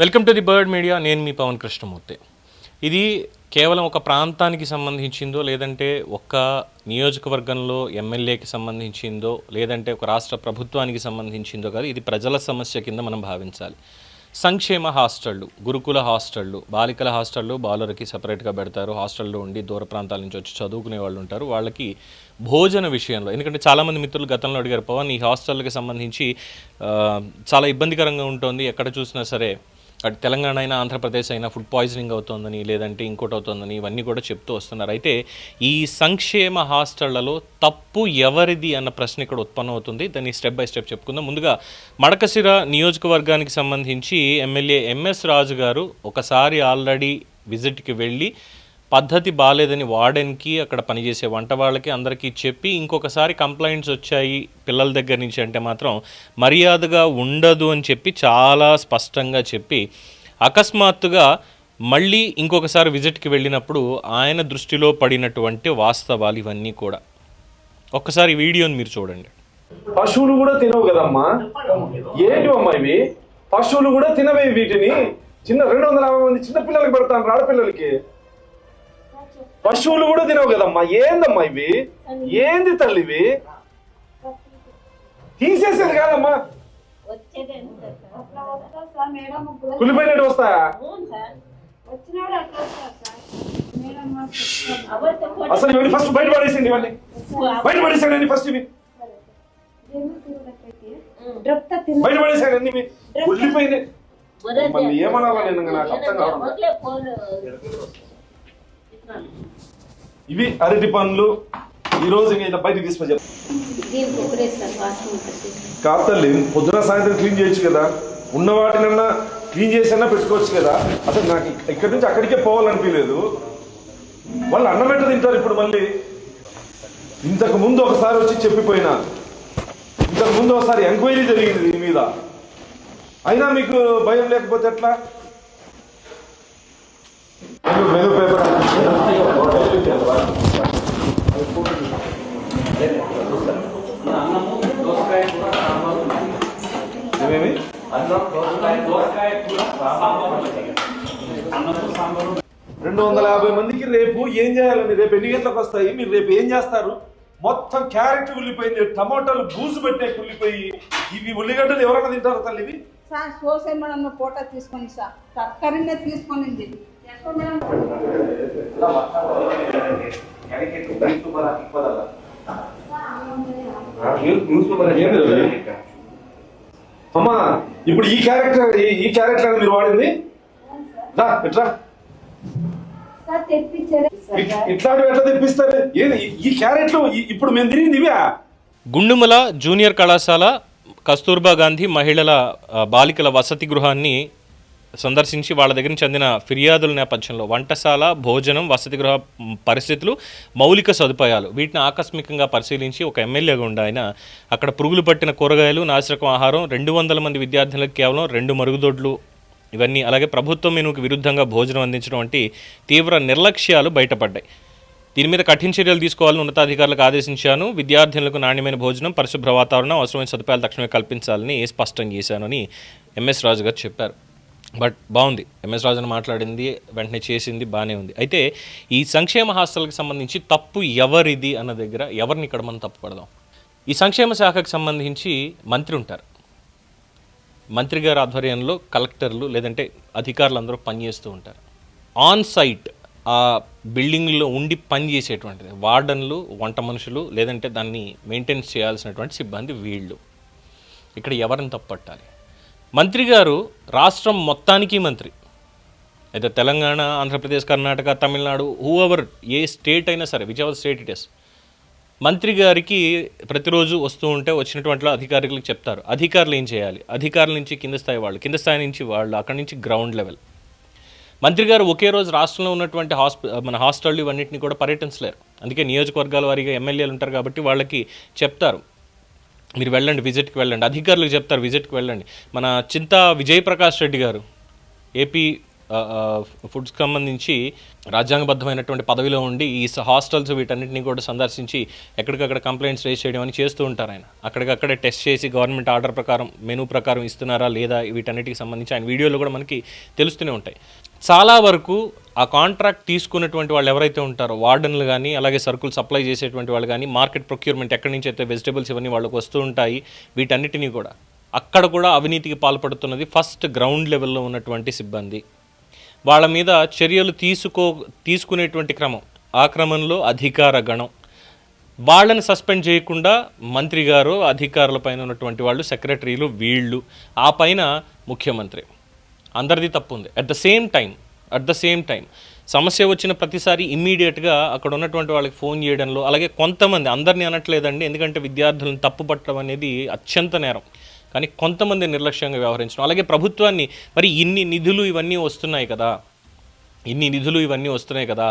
Welcome to the bird media నేను మీ పవన్ కృష్ణమూర్తి. ఇది కేవలం ఒక ప్రాంతానికి సంబంధించిందో లేదంటే ఒక్క నియోజకవర్గంలో ఎమ్మెల్యేకి సంబంధించిందో లేదంటే ఒక రాష్ట్ర ప్రభుత్వానికి సంబంధించిందో కాదు ఇది ప్రజల సమస్య కింద మనం భావించాలి. సంక్షేమ హాస్టళ్ళు గురుకుల హాస్టళ్ళు బాలికల హాస్టళ్ళు బాలులకి సపరేట్గా పెడతారు. హాస్టల్లో ఉండి దూర ప్రాంతాల నుంచి వచ్చి చదువుకునే వాళ్ళు ఉంటారు. వాళ్ళకి భోజన విషయంలో ఎందుకంటే చాలామంది మిత్రులు గతంలో అడిగారు పవన్ ఈ హాస్టల్కి సంబంధించి చాలా ఇబ్బందికరంగా ఉంటుంది. ఎక్కడ చూసినా సరే అటు తెలంగాణ అయినా ఆంధ్రప్రదేశ్ అయినా ఫుడ్ పాయిజనింగ్ అవుతోందని లేదంటే ఇంకోటి అవుతోందని ఇవన్నీ కూడా చెప్తూ వస్తున్నారు. అయితే ఈ సంక్షేమ హాస్టళ్ళలో తప్పు ఎవరిది అన్న ప్రశ్న ఇక్కడ ఉత్పన్నమవుతుంది దాన్ని స్టెప్ బై స్టెప్ చెప్పుకుందాం. ముందుగా మడకశిర నియోజకవర్గానికి సంబంధించి ఎమ్మెల్యే ఎంఎస్ రాజు గారు ఒకసారి ఆల్రెడీ విజిట్కి వెళ్ళి పద్ధతి బాగాలేదని వార్డెన్కి అక్కడ పనిచేసే వంట వాళ్ళకి అందరికీ చెప్పి ఇంకొకసారి కంప్లైంట్స్ వచ్చాయి పిల్లల దగ్గర నుంచి అంటే మాత్రం మర్యాదగా ఉండదు అని చెప్పి చాలా స్పష్టంగా చెప్పి అకస్మాత్తుగా మళ్ళీ ఇంకొకసారి విజిట్కి వెళ్ళినప్పుడు ఆయన దృష్టిలో పడినటువంటి వాస్తవాలు ఇవన్నీ కూడా. ఒక్కసారి వీడియోని మీరు చూడండి. పశువులు కూడా తినవు కదమ్మా? ఏంటి అమ్మా ఇవి? పశువులు కూడా తినవే వీటిని. చిన్న రెండు వందల యాభై మంది చిన్న పిల్లలకి పెడతాను ఆడపిల్లలకి. పశువులు కూడా తినవు కదమ్మా. ఏందమ్మా ఇవి? ఏంది తల్లి ఇవి? తీసేసేది కాదమ్మా. కులిపోయినట్టు వస్తాయా? అసలు ఇవన్నీ ఫస్ట్ బయట పడేసింది ఇవన్నీ. బయట పడేసాడండి ఫస్ట్ ఇవి? బయట పడేసాడండి ఇవి? కుళ్ళిపోయినాయి మళ్ళీ ఏమనాలా నేను నాకు అర్థం కావడం లేదు. వదిలే ఫోన్. ఇస్తున్నాను. ఇవి అరటి పండ్లు. ఈ రోజు ఇంకా ఇలా బయటకు కాస్తల్లి కాతల్లి పొద్దున సాయంత్రం క్లీన్ చేయొచ్చు కదా. ఉన్న వాటినన్నా క్లీన్ చేసైనా పెట్టుకోవచ్చు కదా. అసలు నాకు ఇక్కడి నుంచి అక్కడికే పోవాలనిపించలేదు. వాళ్ళు అన్నం ఎట్ట తింటారు ఇప్పుడు మళ్ళీ? ఇంతకు ముందు ఒకసారి వచ్చి చెప్పిపోయినా. ఇంతకు ముందు ఒకసారి ఎంక్వైరీ జరిగింది దీని మీద. అయినా మీకు భయం లేకపోతే ఎట్లా మెను- మెను పేపర్ ఏమేమి రెండు వందల యాభై మందికి రేపు ఏం చేయాలండి? రేపు ఎన్ని గంటలకు వస్తాయి? మీరు రేపు ఏం చేస్తారు? మొత్తం క్యారెట్ ఉల్లిపోయింది టమాటాలు బూజు పెట్టే కుల్లిపోయి ఇవి ఉల్లిగడ్డలు ఎవరైనా తింటారు తల్లి సార్ సోసేమన్న పోటా తీసుకోండి తీసుకొని సార్. తక్కరినే తీసుకోండి అమ్మా ఇప్పుడు ఈ క్యారెక్టర్ ఈ క్యారెక్టర్ మీరు వాడింది? రా ఇట్లాంటివి ఎట్లా తెప్పిస్తారు? ఏది? ఈ- క్యారెట్లు ఇప్పుడు మేము తిరిగింది ఇవే. గుండుమల జూనియర్ కళాశాల కస్తూర్బా గాంధీ మహిళల బాలికల వసతి గృహాన్ని సందర్శించి వాళ్ళ దగ్గర నుంచి అందిన ఫిర్యాదుల నేపథ్యంలో వంటశాల భోజనం వసతి గృహ పరిస్థితులు మౌలిక సదుపాయాలు వీటిని ఆకస్మికంగా పరిశీలించి ఒక ఎమ్మెల్యేగా ఉండే ఆయన అక్కడ పురుగులు పట్టిన కూరగాయలు నాసిరకం ఆహారం రెండు వందల మంది విద్యార్థులకు కేవలం రెండు మరుగుదొడ్లు ఇవన్నీ అలాగే ప్రభుత్వం మెనుకు విరుద్ధంగా భోజనం అందించడం వంటి తీవ్ర నిర్లక్ష్యాలు బయటపడ్డాయి. దీని మీద కఠిన చర్యలు తీసుకోవాలని ఉన్నతాధికారులకు ఆదేశించాను. విద్యార్థులకు నాణ్యమైన భోజనం పరిశుభ్ర వాతావరణం అవసరమైన సదుపాయాలు తక్షణమే కల్పించాలని స్పష్టం చేశానని ఎంఎస్ రాజు గారు చెప్పారు. బట్ బాగుంది. ఎంఎస్ రాజుని మాట్లాడింది వెంటనే చేసింది బాగానే ఉంది. అయితే ఈ సంక్షేమ హాస్టల్కి సంబంధించి తప్పు ఎవరిది అన్న దగ్గర ఎవరిని ఇక్కడ మనం తప్పు పడదాం? ఈ సంక్షేమ శాఖకు సంబంధించి మంత్రి ఉంటారు. మంత్రి గారి ఆధ్వర్యంలో కలెక్టర్లు లేదంటే అధికారులు అందరూ పనిచేస్తూ ఉంటారు. ఆన్ సైట్ ఆ బిల్డింగ్లో ఉండి పనిచేసేటువంటిది వార్డన్లు వంట మనుషులు లేదంటే దాన్ని మెయింటైన్ చేయాల్సినటువంటి సిబ్బంది వీళ్ళు. ఇక్కడ ఎవరిని తప్పట్టాలి మంత్రి గారు రాష్ట్రం మొత్తానికి మంత్రి. అయితే Telangana Andhra Pradesh Karnataka Tamil Nadu whoever a state అయినా సరే whichever state it is మంత్రి గారికి ప్రతిరోజు వస్తూ ఉంటే వచ్చినటువంటి అధికారులకు చెప్తారు. అధికారులు ఏం చేయాలి? అధికారుల నుంచి కింద స్థాయి వాళ్ళు కింద స్థాయి నుంచి వాళ్ళు అక్కడి నుంచి గ్రౌండ్ లెవెల్ మంత్రి గారు ఒకే రోజు రాష్ట్రంలో ఉన్నటువంటి హాస్పి మన హాస్టల్ ఇవన్నింటినీ కూడా పర్యటించలేరు. అందుకే నియోజకవర్గాల వారీగా ఎమ్మెల్యేలు ఉంటారు కాబట్టి వాళ్ళకి చెప్తారు. మీరు వెళ్ళండి విజిట్కి వెళ్ళండి. అధికారులకు చెప్తారు విజిట్కి వెళ్ళండి. మన చింత విజయప్రకాష్ రెడ్డి గారు ఏపీ ఫుడ్స్కి సంబంధించి రాజ్యాంగబద్ధమైనటువంటి పదవిలో ఉండి ఈ హాస్టల్స్ వీటన్నిటిని కూడా సందర్శించి ఎక్కడికక్కడ కంప్లైంట్స్ రేస్ చేయడం అని చేస్తూ ఉంటారు ఆయన. అక్కడికక్కడే టెస్ట్ చేసి గవర్నమెంట్ ఆర్డర్ ప్రకారం మెనూ ప్రకారం ఇస్తున్నారా లేదా వీటన్నిటికి సంబంధించి ఆయన వీడియోలో కూడా మనకి తెలుస్తూనే ఉంటాయి. చాలా వరకు ఆ కాంట్రాక్ట్ తీసుకున్నటువంటి వాళ్ళు ఎవరైతే ఉంటారో వార్డన్లు కానీ అలాగే సరుకులు సప్లై చేసేటువంటి వాళ్ళు కానీ మార్కెట్ ప్రొక్యూర్మెంట్ ఎక్కడి నుంచి అయితే వెజిటబుల్స్ ఇవన్నీ వాళ్ళకి వస్తూ ఉంటాయి వీటన్నిటినీ కూడా. అక్కడ కూడా అవినీతికి పాల్పడుతున్నది ఫస్ట్ గ్రౌండ్ లెవెల్లో ఉన్నటువంటి సిబ్బంది. వాళ్ళ మీద చర్యలు తీసుకో తీసుకునేటువంటి క్రమం. ఆ క్రమంలో అధికార గణం. వాళ్ళని సస్పెండ్ చేయకుండా మంత్రి గారు అధికారుల పైన ఉన్నటువంటి వాళ్ళు సెక్రటరీలు వీళ్ళు ఆ పైన ముఖ్యమంత్రి. అందరిది తప్పు ఉంది at the same time at the same time సమస్య వచ్చిన ప్రతిసారి ఇమ్మీడియట్గా అక్కడ ఉన్నటువంటి వాళ్ళకి ఫోన్ చేయడంలో అలాగే కొంతమంది అందరినీ అనట్లేదండి ఎందుకంటే విద్యార్థులను తప్పుపట్టడం అనేది అత్యంత నేరం. కానీ కొంతమంది నిర్లక్ష్యంగా వ్యవహరించడం అలాగే ప్రభుత్వాన్ని మరి ఇన్ని నిధులు ఇవన్నీ వస్తున్నాయి కదా ఇన్ని నిధులు ఇవన్నీ వస్తున్నాయి కదా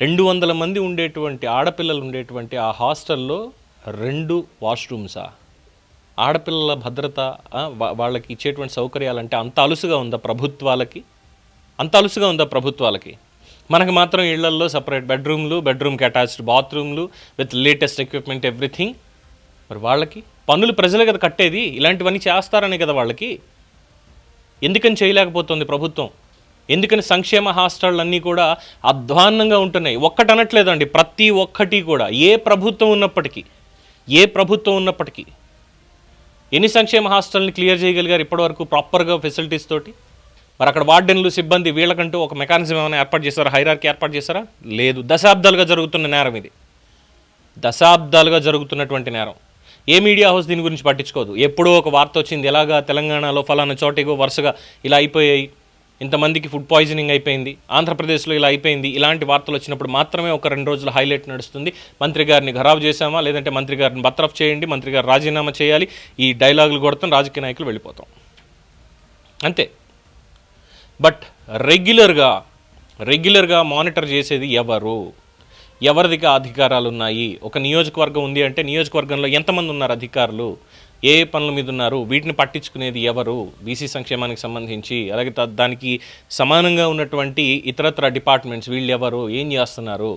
రెండు వందల మంది ఉండేటువంటి ఆడపిల్లలు ఉండేటువంటి ఆ హాస్టల్లో రెండు వాష్రూమ్సా? ఆడపిల్లల భద్రత వాళ్ళకి ఇచ్చేటువంటి సౌకర్యాలు అంటే అంత అలుసుగా ఉందా ప్రభుత్వాలకి? అంత అలుసుగా ఉందా ప్రభుత్వాలకి? మనకి మాత్రం ఇళ్ళల్లో సపరేట్ బెడ్రూమ్లు బెడ్రూమ్కి అటాచ్డ్ బాత్రూమ్లు విత్ లేటెస్ట్ ఎక్విప్మెంట్ ఎవ్రీథింగ్ మరి వాళ్ళకి? పన్నులు ప్రజలే కదా కట్టేది. ఇలాంటివన్నీ చేస్తారనే కదా వాళ్ళకి. ఎందుకని చేయలేకపోతుంది ప్రభుత్వం? ఎందుకని సంక్షేమ హాస్టళ్ళు అన్నీ కూడా అధ్వాన్నంగా ఉంటున్నాయి? ఒక్కటి అనట్లేదండి. ప్రతి ఒక్కటి కూడా. ఏ ప్రభుత్వం ఉన్నప్పటికీ ఏ ప్రభుత్వం ఉన్నప్పటికీ. ఎన్ని సంక్షేమ హాస్టల్ని క్లియర్ చేయగలిగారు ఇప్పటివరకు ప్రాపర్గా ఫెసిలిటీస్ తోటి? మరి అక్కడ వార్డెన్లు సిబ్బంది వీళ్ళకంటూ ఒక మెకానిజం ఏమైనా ఏర్పాటు చేస్తారా హైరార్కి ఏర్పాటు చేస్తారా లేదు. దశాబ్దాలుగా జరుగుతున్న నేరం ఇది. దశాబ్దాలుగా జరుగుతున్నటువంటి నేరం. ఏ మీడియా హౌస్ దీని గురించి పట్టించుకోదు. ఎప్పుడో ఒక వార్త వచ్చింది ఎలాగా తెలంగాణలో ఫలానా చోటిగో వరుసగా ఇలా అయిపోయాయి ఇంతమందికి ఫుడ్ పాయిజనింగ్ అయిపోయింది ఆంధ్రప్రదేశ్లో ఇలా అయిపోయింది ఇలాంటి వార్తలు వచ్చినప్పుడు మాత్రమే ఒక రెండు రోజులు హైలైట్ నడుస్తుంది. మంత్రి గారిని ఖరాబు చేశామా? లేదంటే మంత్రి గారిని బత్రఫ్ చేయండి మంత్రి గారు రాజీనామా చేయాలి ఈ డైలాగులు కొడతాం రాజకీయ నాయకులు వెళ్ళిపోతాం. అంతే. బట్ రెగ్యులర్గా రెగ్యులర్గా మానిటర్ చేసేది ఎవరు? ఎవరిదిగా అధికారాలు ఉన్నాయి ఒక నియోజకవర్గం ఉంది అంటే నియోజకవర్గంలో ఎంతమంది ఉన్నారు అధికారులు? ఏ ఏ పనుల మీద ఉన్నారు? వీటిని పట్టించుకునేది ఎవరు? బీసీ సంక్షేమానికి సంబంధించి అలాగే దానికి సమానంగా ఉన్నటువంటి ఇతరత్ర డిపార్ట్మెంట్స్ వీళ్ళు ఎవరు ఏం చేస్తున్నారు?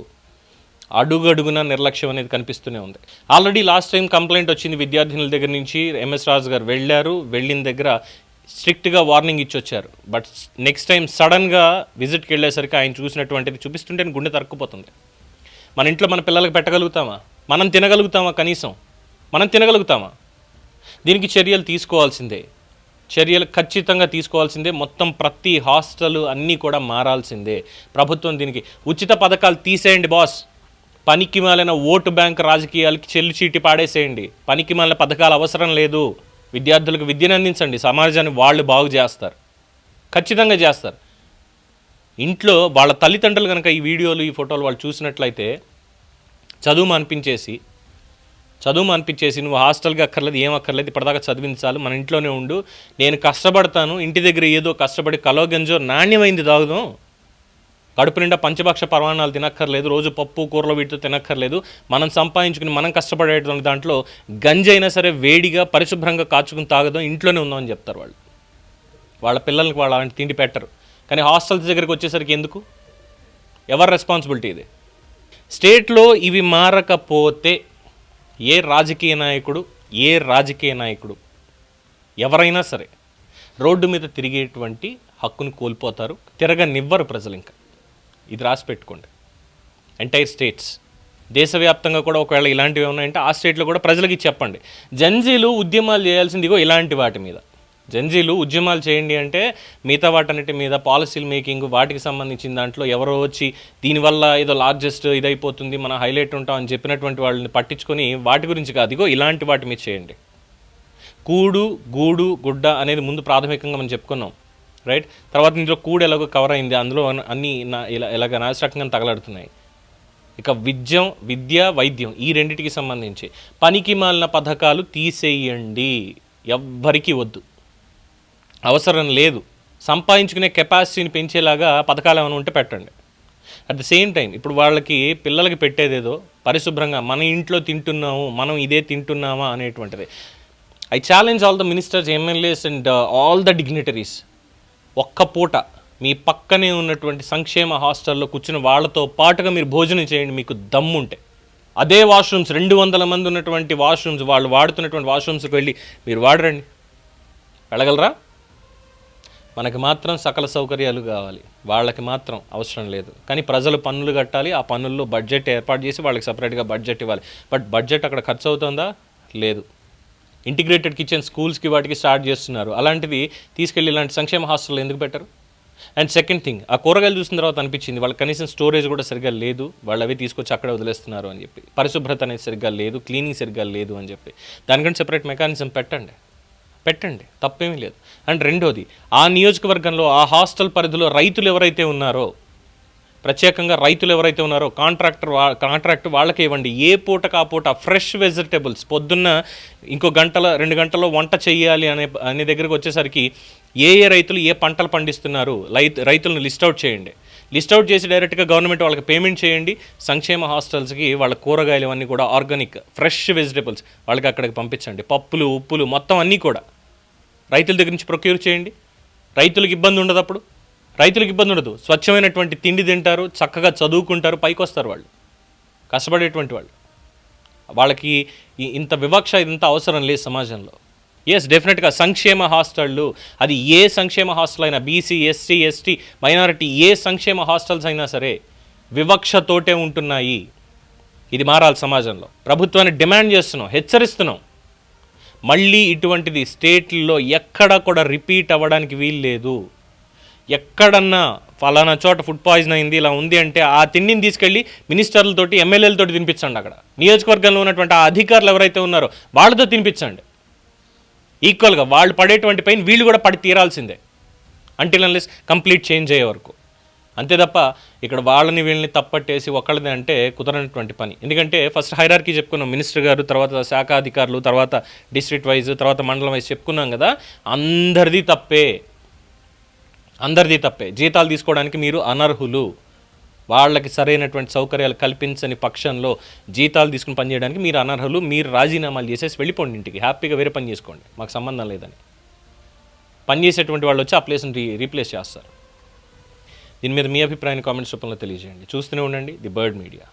అడుగడుగున నిర్లక్ష్యం అనేది కనిపిస్తూనే ఉంది. ఆల్రెడీ లాస్ట్ టైం కంప్లైంట్ వచ్చింది విద్యార్థినుల దగ్గర నుంచి. ఎంఎస్ రాజు గారు వెళ్ళారు. వెళ్ళిన దగ్గర స్ట్రిక్ట్గా వార్నింగ్ ఇచ్చి వచ్చారు బట్ నెక్స్ట్ టైం సడన్గా విజిట్కి వెళ్ళేసరికి ఆయన చూసినటువంటిది చూపిస్తుంటే గుండె తరుక్కుపోతుంది. మన ఇంట్లో మన పిల్లలకు పెట్టగలుగుతామా? మనం తినగలుగుతామా కనీసం? మనం తినగలుగుతామా? దీనికి చర్యలు తీసుకోవాల్సిందే. చర్యలు ఖచ్చితంగా తీసుకోవాల్సిందే. మొత్తం ప్రతి హాస్టల్ అన్నీ కూడా మారాల్సిందే. ప్రభుత్వం దీనికి ఉచిత పథకాలు తీసేయండి బాస్. పనికి మాలిన ఓటు బ్యాంక్ రాజకీయాలకి చెల్లు చీటి పాడేసేయండి. పనికి మాలిన పథకాలు అవసరం లేదు. విద్యార్థులకు విద్యను అందించండి. సమాజాన్ని వాళ్ళు బాగు చేస్తారు. ఖచ్చితంగా చేస్తారు. ఇంట్లో వాళ్ళ తల్లిదండ్రులు కనుక ఈ వీడియోలు ఈ ఫోటోలు వాళ్ళు చూసినట్లయితే చదువు అనిపించేసి చదువు అనిపించేసి నువ్వు హాస్టల్కి అక్కర్లేదు ఏం అక్కర్లేదు ఇప్పటిదాకా చదివించాలి మన ఇంట్లోనే ఉండు నేను కష్టపడతాను ఇంటి దగ్గర ఏదో కష్టపడి కలో గంజో నాణ్యమైంది తాగుదాం. కడుపు నిండా పంచభక్ష పరమాణాలు తినక్కర్లేదు రోజు పప్పు కూరలు వీటితో తినక్కర్లేదు. మనం సంపాదించుకుని మనం కష్టపడేటువంటి దాంట్లో గంజి అయినా సరే వేడిగా పరిశుభ్రంగా కాచుకుని తాగదాం ఇంట్లోనే ఉందామని చెప్తారు వాళ్ళు. వాళ్ళ పిల్లలకి వాళ్ళు అలాంటి తిండి పెట్టరు. కానీ హాస్టల్స్ దగ్గరికి వచ్చేసరికి ఎందుకు? ఎవరి రెస్పాన్సిబిలిటీ ఇది? స్టేట్లో ఇవి మారకపోతే ఏ రాజకీయ నాయకుడు ఏ రాజకీయ నాయకుడు ఎవరైనా సరే రోడ్డు మీద తిరిగేటువంటి హక్కును కోల్పోతారు తిరగనివ్వరు ప్రజలు ఇంకా. ఇది రాసి పెట్టుకోండి. ఎంటైర్ స్టేట్స్ దేశవ్యాప్తంగా కూడా ఒకవేళ ఇలాంటివి ఉన్నాయంటే ఆ స్టేట్లో కూడా ప్రజలకి చెప్పండి. జంజీలు ఉద్యమాలు చేయాల్సింది ఇగో ఇలాంటి వాటి మీద. జంజీలు ఉద్యమాలు చేయండి అంటే మిగతా వాటన్నిటి మీద పాలసీలు మేకింగ్ వాటికి సంబంధించిన దాంట్లో ఎవరో వచ్చి దీనివల్ల ఏదో లార్జెస్ట్ ఇదైపోతుంది మనం హైలైట్ ఉంటాం అని చెప్పినటువంటి వాళ్ళని పట్టించుకొని వాటి గురించి కాదు. ఇగో ఇలాంటి వాటి మీద చేయండి. కూడు గూడు గుడ్డ అనేది ముందు ప్రాథమికంగా మనం చెప్పుకున్నాం. రైట్ తర్వాత ఇందులో కూడ ఎలాగో కవర్ అయింది. అందులో అన్ని- నా- ఇలా ఇలాగ నాశరకంగా తగలడుతున్నాయి. ఇక విద్యం విద్య వైద్యం ఈ రెండింటికి సంబంధించి. పనికి మాలిన పథకాలు తీసేయండి. ఎవ్వరికీ వద్దు. అవసరం లేదు. సంపాదించుకునే కెపాసిటీని పెంచేలాగా పథకాలు ఏమైనా ఉంటే పెట్టండి. అట్ ద సేమ్ టైం ఇప్పుడు వాళ్ళకి పిల్లలకి పెట్టేదేదో పరిశుభ్రంగా మన ఇంట్లో తింటున్నాము మనం ఇదే తింటున్నామా అనేటువంటిది. I challenge all the ministers MLAs and all the dignitaries ఒక్క పూట మీ పక్కనే ఉన్నటువంటి సంక్షేమ హాస్టల్లో కూర్చుని వాళ్ళతో పాటుగా మీరు భోజనం చేయండి మీకు దమ్ముంటే. అదే వాష్రూమ్స్ రెండు వందల మంది ఉన్నటువంటి వాష్రూమ్స్ వాళ్ళు వాడుతున్నటువంటి వాష్రూమ్స్కి వెళ్ళి మీరు వాడరండి. వెళ్ళగలరా? మనకి మాత్రం సకల సౌకర్యాలు కావాలి. వాళ్ళకి మాత్రం అవసరం లేదు. కానీ ప్రజలు పన్నులు కట్టాలి ఆ పన్నుల్లో బడ్జెట్ ఏర్పాటు చేసి వాళ్ళకి సపరేట్గా బడ్జెట్ ఇవ్వాలి. బట్ బడ్జెట్ అక్కడ ఖర్చు అవుతుందా లేదు. ఇంటిగ్రేటెడ్ కిచెన్ స్కూల్స్కి వాటికి స్టార్ట్ చేస్తున్నారు. అలాంటిది తీసుకెళ్ళి ఇలాంటి సంక్షేమ హాస్టల్ ఎందుకు పెట్టరు? అండ్ సెకండ్ థింగ్ ఆ కూరగాయలు చూసిన తర్వాత అనిపించింది వాళ్ళకి కనీసం స్టోరేజ్ కూడా సరిగ్గా లేదు వాళ్ళు అవి తీసుకొచ్చి అక్కడ వదిలేస్తున్నారు అని చెప్పి. పరిశుభ్రత అనేది సరిగ్గా లేదు క్లీనింగ్ సరిగ్గా లేదు అని చెప్పి. దానికంటే సెపరేట్ మెకానిజం పెట్టండి. పెట్టండి తప్పేమీ లేదు. అండ్ రెండోది ఆ నియోజకవర్గంలో ఆ హాస్టల్ పరిధిలో రైతులు ఎవరైతే ఉన్నారో ప్రత్యేకంగా రైతులు ఎవరైతే ఉన్నారో కాంట్రాక్టర్ కాంట్రాక్టర్ కాంట్రాక్ట్ వాళ్ళకి ఇవ్వండి. ఏ పూటకు ఆ పూట ఫ్రెష్ వెజిటేబుల్స్ పొద్దున్న ఇంకో గంటల రెండు గంటల్లో వంట చేయాలి అనే అనే దగ్గరికి వచ్చేసరికి ఏ ఏ రైతులు ఏ పంటలు పండిస్తున్నారు రైతు రైతులను లిస్ట్ అవుట్ చేయండి. లిస్ట్ అవుట్ చేసి డైరెక్ట్గా గవర్నమెంట్ వాళ్ళకి పేమెంట్ చేయండి. సంక్షేమ హాస్టల్స్కి వాళ్ళ కూరగాయలు అన్నీ కూడా ఆర్గానిక్ ఫ్రెష్ వెజిటేబుల్స్ వాళ్ళకి అక్కడికి పంపించండి. పప్పులు ఉప్పులు మొత్తం అన్నీ కూడా రైతుల దగ్గర నుంచి ప్రొక్యూర్ చేయండి. రైతులకు ఇబ్బంది ఉండదు అప్పుడు. రైతులకు ఇబ్బంది ఉండదు. స్వచ్ఛమైనటువంటి తిండి తింటారు చక్కగా చదువుకుంటారు పైకి వస్తారు వాళ్ళు. కష్టపడేటువంటి వాళ్ళు. వాళ్ళకి ఇంత వివక్ష ఇదంతా అవసరం లేదు సమాజంలో. ఎస్ డెఫినెట్గా సంక్షేమ హాస్టళ్ళు అది ఏ సంక్షేమ హాస్టల్ అయినా బీసీ ఎస్సీ ఎస్టీ మైనారిటీ ఏ సంక్షేమ హాస్టల్స్ అయినా సరే వివక్షతోటే ఉంటున్నాయి. ఇది మారాలి సమాజంలో. ప్రభుత్వాన్ని డిమాండ్ చేస్తున్నాం హెచ్చరిస్తున్నాం. మళ్ళీ ఇటువంటిది స్టేట్లో ఎక్కడ కూడా రిపీట్ అవ్వడానికి వీలు లేదు ఎక్కడన్నా ఫలానా చోట ఫుడ్ పాయిజన్ అయింది ఇలా ఉంది అంటే ఆ తిండిని తీసుకెళ్ళి మినిస్టర్లతోటి ఎమ్మెల్యేలతోటి తినిపించండి అక్కడ. నియోజకవర్గంలో ఉన్నటువంటి ఆ అధికారులు ఎవరైతే ఉన్నారో వాళ్ళతో తినిపించండి ఈక్వల్గా వాళ్ళు పడేటువంటి పైన వీళ్ళు కూడా పడి తీరాల్సిందే. అంటిల్ అన్లెస్ కంప్లీట్ చేంజ్ అయ్యే వరకు. అంతే తప్ప ఇక్కడ వాళ్ళని వీళ్ళని తప్పట్టేసి ఒకళ్ళది అంటే కుదరనటువంటి పని. ఎందుకంటే ఫస్ట్ హైరార్కీ చెప్పుకున్నాం మినిస్టర్ గారు తర్వాత శాఖ అధికారులు తర్వాత డిస్ట్రిక్ట్ వైజ్ తర్వాత మండలం వైజ్ చెప్పుకున్నాం కదా అందరిది తప్పే. అందరిది తప్పే. జీతాలు తీసుకోవడానికి మీరు అనర్హులు. వాళ్ళకి సరైనటువంటి సౌకర్యాలు కల్పించని పక్షంలో జీతాలు తీసుకుని పనిచేయడానికి మీరు అనర్హులు. మీరు రాజీనామాలు చేసేసి వెళ్ళిపోండి ఇంటికి. హ్యాపీగా వేరే పని చేసుకోండి. మాకు సంబంధం లేదని. పనిచేసేటువంటి వాళ్ళు వచ్చి ఆ ప్లేస్ని రీ రీప్లేస్ చేస్తారు. దీని మీద మీ అభిప్రాయాన్ని కామెంట్స్ రూపంలో తెలియజేయండి. చూస్తూనే ఉండండి. The bird media.